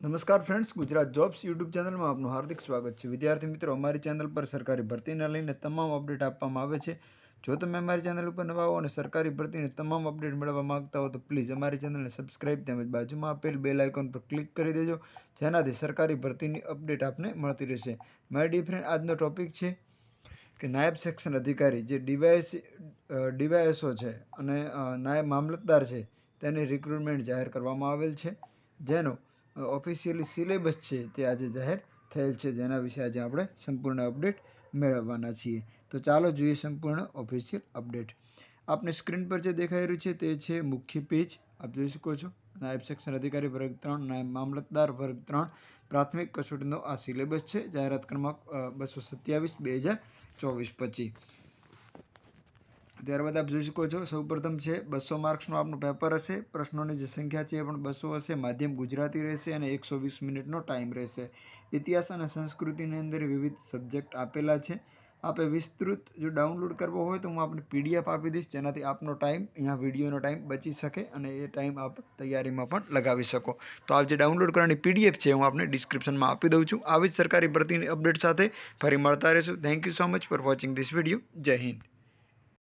નમસ્કાર friends Gujarat jobs YouTube ચેનલમાં આપનું હાર્દિક સ્વાગત છે. વિદ્યાર્થી મિત્રો, અમારી ચેનલ પર સરકારી ભરતીને લઈને તમામ અપડેટ આપવામાં આવે છે. જો તમે અમારી ચેનલ ઉપર નવા હો અને સરકારી ભરતીની તમામ અપડેટ મેળવવા માંગતા હો, તો પ્લીઝ અમારી ચેનલને સબસ્ક્રાઇબ તેમજ બાજુમાં આપેલ બેલ આઇકોન પર ક્લિક કરી દેજો, જેનાથી સરકારી ભરતીની અપડેટ આપને મળતી રહેશે. મારી ડી ફ્રેન્ડ આજનો ટોપિક છે કે નાયબ સેક્શન અધિકારી જે ડીવાયસ ડીવાયએસઓ છે અને નાયબ મામલતદાર છે, તેની રિક્રુટમેન્ટ જાહેર કરવામાં આવેલ છે. જેનો ઓફિશિયલી સિલેબસ છે તે આજે જાહેર થયેલ છે, જેના વિશે આજે આપણે સંપૂર્ણ અપડેટ મેળવવાના છીએ. તો ચાલો જોઈએ સંપૂર્ણ ઓફિશિયલ અપડેટ આપને સ્ક્રીન પર જે દેખાઈ રહ્યું છે તે છે મુખ્ય પેજ આપ જોઈ શકો છો. નાયબ સેક્શન અધિકારી વર્ગ ત્રણ, નાયબ મામલતદાર વર્ગ ત્રણ. પ્રાથમિક કસોટીનો આ સિલેબસ છે. જાહેરાત ક્રમાંક બસો સત્યાવીસ, બે હજાર ચોવીસ પચીસ. ત્યારબાદ આપ જોઈ શકો છો, સૌપ્રથમ છે, બસો માર્ક્સનું આપનું પેપર હશે. પ્રશ્નોની જે સંખ્યા છે એ પણ બસો હશે, માધ્યમ ગુજરાતી રહેશે અને એકસો વીસ મિનિટનો ટાઈમ રહેશે. ઇતિહાસ અને સંસ્કૃતિની અંદર વિવિધ સબ્જેક્ટ આપેલા છે. આપે વિસ્તૃત જો ડાઉનલોડ કરવો હોય તો હું આપને પીડીએફ આપી દઈશ, જેનાથી આપનો ટાઈમ અહીંયા વિડીયોનો ટાઈમ બચી શકે અને એ ટાઈમ આપ તૈયારીમાં પણ લગાવી શકો. તો આપ જે ડાઉનલોડ કરવાની પીડીએફ છે હું આપને ડિસ્ક્રિપ્શનમાં આપી દઉં છું. આવી જ સરકારી ભરતીની અપડેટ સાથે ફરી મળતા રહીશું. Thank you so much for watching this video Jai Hind.